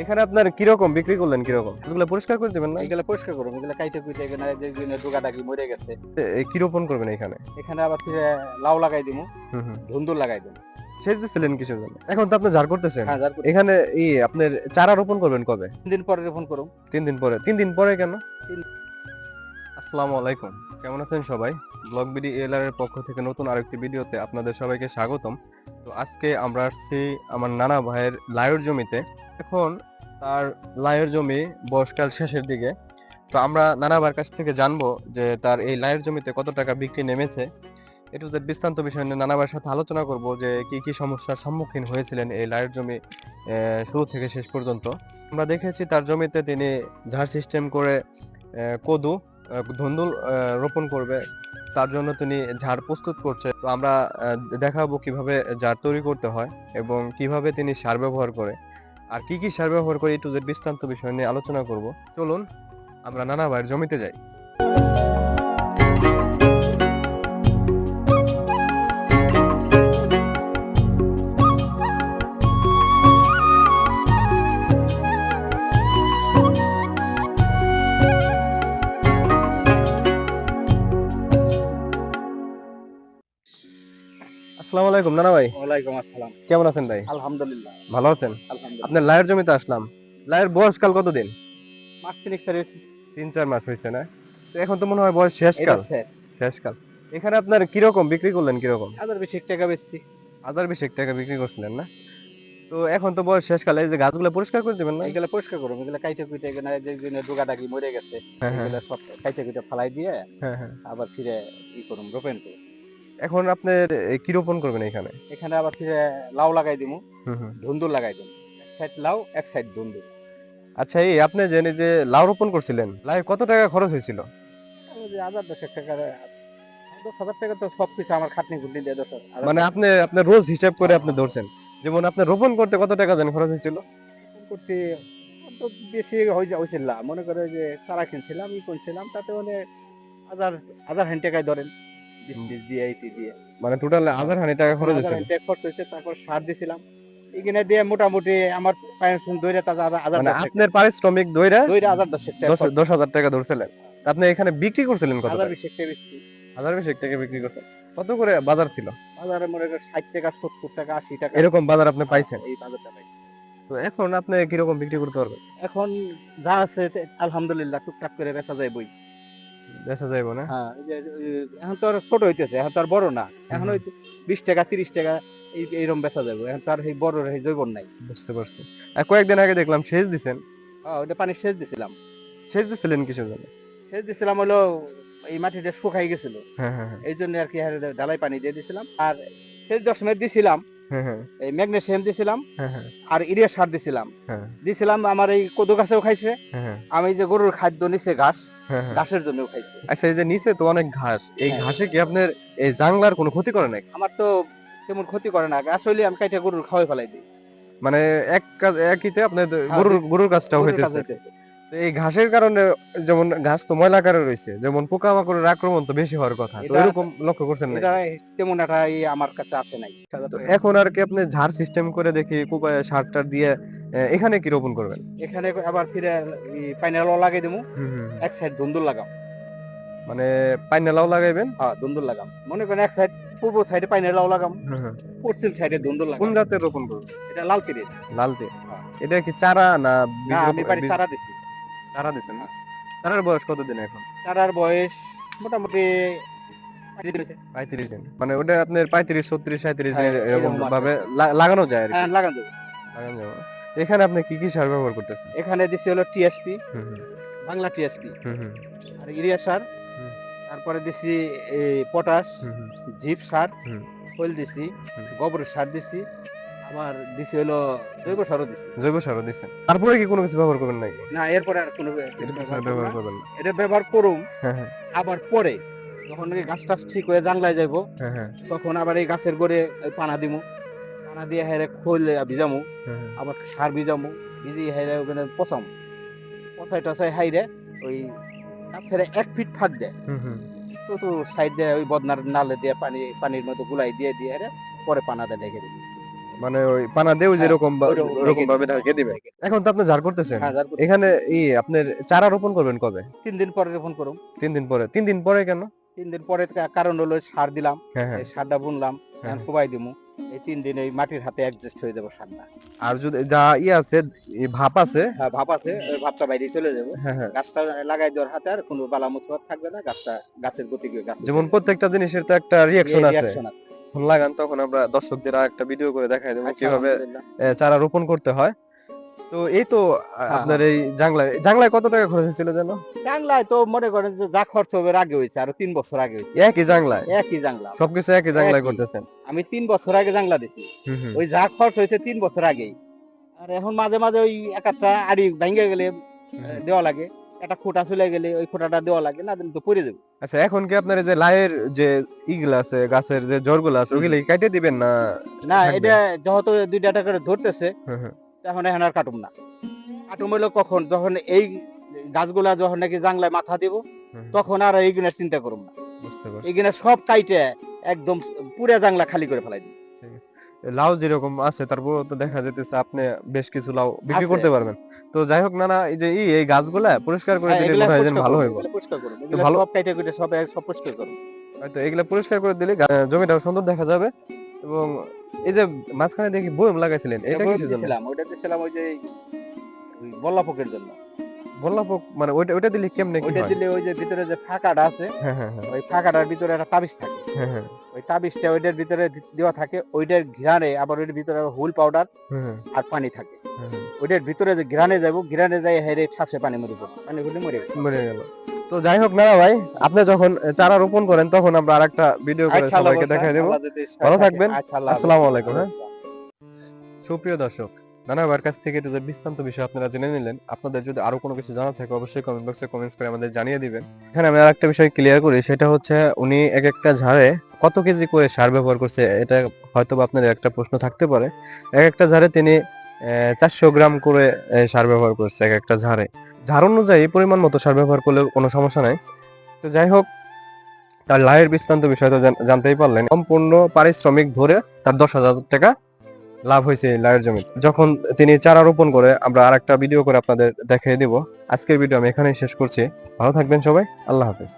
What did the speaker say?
এখানে আপনার কীরকম? বিক্রি করলেন কীরকম? এগুলো পরিষ্কার করে দেবেন না? এগুলা পরিষ্কার করুন এগুলা কাইতে কুইতে এখানে যে জন্য ডোকা ডাকি মরে গেছে। কি রোপণ করবেন এখানে? এখানে আবার ফিরে লাউ লাগাই দিমু হুম হুম। ধুন্দুল লাগাই দিমু। সেচ দিচ্ছিলেন কিসের জন্য? এখন তো আপনি ঝাড় করতেছেন। হ্যাঁ এখানে ই আপনার চারা রোপণ করবেন কবে? তিন দিন পরে ফোন করুন তিন দিন পরে। তিন দিন পরে কেন? আসসালামু আলাইকুম। কেমন আছেন সবাই? ব্লগ বিডি এলআর এর পক্ষ থেকে নতুন আরেকটি ভিডিওতে আপনাদের সবাইকে স্বাগতম। তো আজকে আমরা আসছি আমার নানা ভাইয়ের লায়ের জমিতে। এখন তার লায়ের জমি বয়সকাল শেষের দিকে। তো আমরা নানা ভাইয়ের কাছ থেকে জানব যে তার এই লায়ের জমিতে কত টাকা বিক্রি নেমেছে। একটু যে বিস্তান্ত বিষয় নিয়ে নানা ভাইয়ের সাথে আলোচনা করব যে কি কি সমস্যার সম্মুখীন হয়েছিলেন এই লায়ের জমি শুরু থেকে শেষ পর্যন্ত। আমরা দেখেছি তার জমিতে তিনি ঝাড় সিস্টেম করে কদু ধুন্দুল রোপণ করবে। তার জন্য তিনি ঝাড় প্রস্তুত করছে। তো আমরা দেখাবো কীভাবে ঝাড় তৈরি করতে হয় এবং কীভাবে তিনি সার ব্যবহার করে। আর কি কি সার ব্যবহার করে টু জেড বিস্তান্ত বিষয় নিয়ে আলোচনা করব। চলুন, আমরা নানা ভাইয়ের জমিতে যাই। আসসালামু আলাইকুম নানা ভাই। ওয়ালাইকুম আসসালাম। কেমন আছেন ভাই? আলহামদুলিল্লাহ। ভালো আছেন? আপনার লায়ের জমিতে আসলাম। লায়ের বয়সকাল কতদিন? মাস তিনেক চার হয়েছে। তিন চার মাস হয়েছে না? তো এখন তো মনে হয় বয়স শেষ কাল। শেষ। কাল। এখানে আপনার কীরকম বিক্রি করলেন কীরকম? হাজার বেশি টাকা বেচছি। হাজার বিশেক টাকা বিক্রি করছিলেন না? তো এখন তো বয়স শেষ কালে। এই যে গাছগুলো পরিষ্কার করে দিবেন না? এগুলা পরিষ্কার করুন। এগুলা কাইতে কুইতে এখানে যে জন্য ডোকা মরে গেছে হ্যাঁ, হ্যাঁ, সব কাইতে কুইতে ফালাই দিয়ে হ্যাঁ। আবার ফিরে ই করুন রোপেন করুন। এখন আপনার এ, কি রোপণ করবেন এখানে? এখানে আবার ফিরে লাউ লাগাই দিমু। হুম, হুম। লাগাই দিমু। এক সাইড লাউ এক সাইড ধুন্দুল আচ্ছা এই আপনি এই যে লাউ রোপণ করছিলেন লাই কত টাকা খরচ হয়েছিল? হাজার দশেক টাকা দশ হাজার টাকা তো সব কিছু আমার খাটনি খুটনি দিয়ে দশ মানে আপনি আপনার রোজ হিসাব করে আপনি ধরছেন। যেমন আপনি রোপণ করতে কত টাকা দেন খরচ হয়েছিল? করতে বেশি হয়ে হয়েছিল। মনে করে যে চারা কিনছিলাম ই কিনছিলাম তাতে মানে হাজার হাজার হান টাকায় ধরেন। দিয়ে দিয়ে। মানে টোটাল হাজার হানি টাকা খরচ হান টাকা খরচ হয়েছে তারপর সার দিছিলাম। এখানে দিয়ে মোটামুটি আমার পাইনশন দইরে তাজা হাজার মানে আপনার পারিশ্রমিক দইরা দইরে হাজার দশেক টাকা দশ হাজার টাকা ধরছিলেন। আপনি এখানে বিক্রি করছিলেন কত হাজার বিশেক টাকা? বেশি হাজার বিশেক টাকা বিক্রি করছেন। কত করে বাজার ছিল? বাজারে মনে করে ষাট টাকা সত্তর টাকা আশি টাকা। এরকম বাজার আপনি পাইছেন? এই বাজারটা পাইছি। তো এখন আপনি কীরকম বিক্রি করতে পারবেন? এখন যা আছে আলহামদুলিল্লাহ টুকটাক করে বেচা যায় বই। দেখা যাইব না? হ্যাঁ এখন তো আর ছোট হইতেছে এখন তো আর বড় না। এখন ওই বিশ টাকা তিরিশ টাকা এই এইরকম বেচা যাবে এখন এই বড় জৈবন নাই। বুঝতে পারছি। আর কয়েকদিন আগে দেখলাম সেচ দিছেন। হ্যাঁ, ওটা পানি সেচ দিছিলাম। সেচ দিছিলেন কিসের জন্য? সেচ দিছিলাম হলো এই মাটিটা শুকাই গেছিল। হ্যাঁ হ্যাঁ হ্যাঁ, এই জন্য আর কি ঢালাই পানি দিয়ে দিছিলাম। আর সেচ দশমের দিছিলাম। এই ম্যাগনেসিয়াম দিছিলাম হ্যাঁ হ্যাঁ। আর ইউরিয়া সার দিছিলাম। হ্যাঁ। দিছিলাম আমার এই কদু গাছেও খাইছে। হ্যাঁ আমি যে গরুর খাদ্য নিছে ঘাস হ্যাঁ হ্যাঁ। ঘাসের জন্যও খাইছে। আচ্ছা এই যে নিচে তো অনেক ঘাস এই হ্যাঁ। ঘাসে কি আপনার এই জাংলার কোনো ক্ষতি করে নাকি? আমার তো তেমন ক্ষতি করে না। হইলে আমি কাইটা গরুর খাওয়াই ফেলাই দিই। মানে এক কাজ একইতে আপনার হ্যাঁ, গরুর গরুর হইতেছে। হইতেছে। তো এই ঘাসের কারণে যেমন ঘাস তো ময়লা আকারে রয়েছে যেমন পোকামাকড়ের আক্রমণ তো বেশি হওয়ার কথা তো এরকম লক্ষ্য করছেন না এটা তেমন একটা আমার কাছে আসে নাই। তো এখন আর কি আপনি ঝাড় সিস্টেম করে দেখি কোপায় সার টার দিয়ে এখানে কি রোপণ করবেন? এখানে আবার ফিরে পাইনাল লাগাই দেবো। এক সাইড দুন্দুল লাগাম। মানে পাইনালাও লাগাইবেন? হ্যাঁ দুন্দুল লাগাম। মনে করেন এক সাইড পূর্ব সাইডে পাইনালাও লাগাম। পশ্চিম সাইডে দুন্দুল কোন জাতের রোপণ করবেন? এটা লাল তীরের লালতে হ্যাঁ। এটা কি চারা না আমি বাড়ি চারা দিছি। চারা দিচ্ছেন না? চারার বয়স কতদিন এখন? চারার বয়স মোটামুটি পঁয়ত্রিশ দিন। মানে ওটা আপনার পঁয়ত্রিশ ছত্রিশ সাঁত্রিশ হ্যাঁ, দিন এরকম ভাবে লাগানো যায় আর কি। হ্যাঁ লাগান লাগানো যাবে এখানে আপনি কি কি সার ব্যবহার করতেছেন? এখানে দিছি হলো টিএসপি বাংলা টিএসপি আর ইউরিয়া সার তারপরে দিছি এই পটাশ জিপ সার। খোল দিছি। গোবর সার দিছি আবার দিছি হলো জৈব সারও দিছি। জৈব সারও দিচ্ছেন তারপরে কি কোনো কিছু ব্যবহার করবেন নাকি? না এরপরে আর কোনো ব্যবহার। করবেন না। এটা ব্যবহার করুম হ্যাঁ হ্যাঁ। আবার পরে যখন নাকি গাছ টাছ ঠিক হয়ে জাংলায় যাইবো হ্যাঁ তখন আবার এই গাছের গোড়ে ওই পানা দিমু। পানা দিয়ে হেরে খোল ভিজামু। আবার সার ভিজামু ভিজিয়ে হেরে ওখানে পচাম। পচাই টচাই হাইরে ওই গাছের এক ফিট ফাঁক দেয়। তো সাইড দিয়ে ওই বদনার নালে দিয়ে পানি পানির মতো গুলাই দিয়ে দিয়ে হেরে পরে পানাটা ঢেকে দিই। মানে ওই পানা দেও হ্যাঁ, যেরকম ওরকম ভাবে ঢেকে দিবে। এখন তো আপনি ঝাড় করতেছেন। হ্যাঁ, এখানে ই আপনার চারা রোপণ করবেন কবে? তিন দিন পরে ফোন করুম। তিন দিন পরে। তিন দিন পরে কেন? তিন দিন পরে কারণ হলো সার দিলাম হ্যাঁ এই সারটা বুনলাম। এখন কোবাই দিমু। এই তিন দিন এই মাটির হাতে অ্যাডজাস্ট হয়ে যাব সারটা। আর যদি যা ই আছে ভাপ আছে হ্যাঁ ভাব আছে ওই ভাবটা বাইরে চলে যাবে। গাছটা লাগাই দেওয়ার হাতে আর কোনো বালা মুছবার থাকবে না গাছটা গাছের গতি গাছ যেমন প্রত্যেকটা জিনিসের তো একটা রিয়াকশন আছে। Reaction লাগান তখন আমরা দর্শকদের একটা ভিডিও করে দেখাই দেবো আচ্ছা, কীভাবে চারা রোপণ করতে হয়। তো এই তো আ, হ্যাঁ, আপনার এই জাংলায় জাংলায় কত টাকা খরচ হয়েছিল যেন? জাংলায় তো মনে করেন যে যা খরচ হবে আগে হয়েছে আরও তিন বছর আগে হয়েছে। একই জাংলায়? একই জাংলা। সবকিছু একই জাংলায়। করতেছেন? আমি তিন বছর আগে জাংলা দিছি। ওই যা খরচ হয়েছে তিন বছর আগেই আর এখন মাঝে মাঝে ওই এক একটা আড়ি ভেঙে গেলে দেওয়া লাগে। একটা খোঁটা চলে গেলে ওই খোঁটাটা দেওয়া লাগে না তো পড়ে যাবে। আচ্ছা এখন কি আপনার যে লাইয়ের যে ইগুলা আছে গাছের যে জড়গুলো আছে ওগুলো কেটে দিবেন না না এটা যেহেতু দুই ডাটা করে ধরতেছে হুম হুম। তখন এখন আর কাটুম না। কাটুম হলো কখন? যখন এই গাছগুলা যখন নাকি জাংলায় মাথা দিব তখন আর এইগুলার চিন্তা করুম না। এইগুলা সব কাইটে একদম পুরা জাংলা খালি করে ফেলাই দিই লাউ যেরকম আছে তারপর তো দেখা যেতেছে আপনি বেশ কিছু লাউ বিক্রি করতে পারবেন। তো যাই হোক না না এই যে এই গাছগুলা পরিষ্কার করে হ্যাঁ, দিলে মনে হয় ভালো হইব। এগুলা ভালো- সব কাইটে সব সব পরিষ্কার করুন। হয়তো এগুলা পরিষ্কার করে দিলে জমিটাও সুন্দর দেখা যাবে। এবং এই যে মাঝখানে দেখি বয়ম লাগাইছিলেন এটা কিসের জন্য? ওইটা দিছিলাম ওই যে ওই বল্লাপকের জন্য। বললাম মানে ওইটা ওইটা দিলে কেমনে কি ওইটা হয়? দিলে ওই যে ভিতরে যে ফাঁকাটা আছে হ্যাঁ হ্যাঁ। ওই ফাঁকাটার ভিতরে একটা তাবিজ থাকে। হ্যাঁ হ্যাঁ। ওই তাবিজটা ওইটার ভিতরে দেওয়া থাকে ওইটার ঘিরানে আবার ওইটার ভিতরে হুল পাউডার আর পানি থাকে। ওইটার ভিতরে যে ঘিরানে যাব ঘিরানে যাই হেরে ঠাসে পানি মরে পড়ে পানি হলে মরে মরে গেল তো যাই হোক না ভাই আপনি যখন চারা রোপণ করেন তখন আমরা আরেকটা ভিডিও করে সবাইকে দেখাই দেবো। ভালো থাকবেন। আসসালামু আলাইকুম, হ্যাঁ। সুপ্রিয় দর্শক নানা ভাইয়ের কাছ থেকে যে বিস্তান্ত বিষয় আপনারা জেনে নিলেন, আপনাদের যদি আরও কোনো কিছু জানার থাকে, অবশ্যই কমেন্ট বক্সে কমেন্টস করে আমাদের জানিয়ে দিবেন। এখানে আমি আরেকটা বিষয় ক্লিয়ার করি, সেটা হচ্ছে উনি এক একটা ঝাড়ে কত কেজি করে সার ব্যবহার করছে, এটা হয়তো বা আপনাদের একটা প্রশ্ন থাকতে পারে। এক একটা ঝাড়ে তিনি চারশো গ্রাম করে সার ব্যবহার করছে এক একটা ঝাড়ে। ঝাড় অনুযায়ী পরিমাণ মতো সার ব্যবহার করলে কোনো সমস্যা নাই। তো যাই হোক, তার লাইয়ের বিস্তান্ত বিষয় তো জানতেই পারলেন। সম্পূর্ণ পারিশ্রমিক ধরে তার দশ হাজার টাকা লাভ হয়েছে লায়ের জমিতে। যখন তিনি চারা রোপণ করে আমরা আর একটা ভিডিও করে আপনাদের দেখিয়ে দেব। আজকের ভিডিও আমি এখানেই শেষ করছি। ভালো থাকবেন সবাই। আল্লাহ হাফেজ।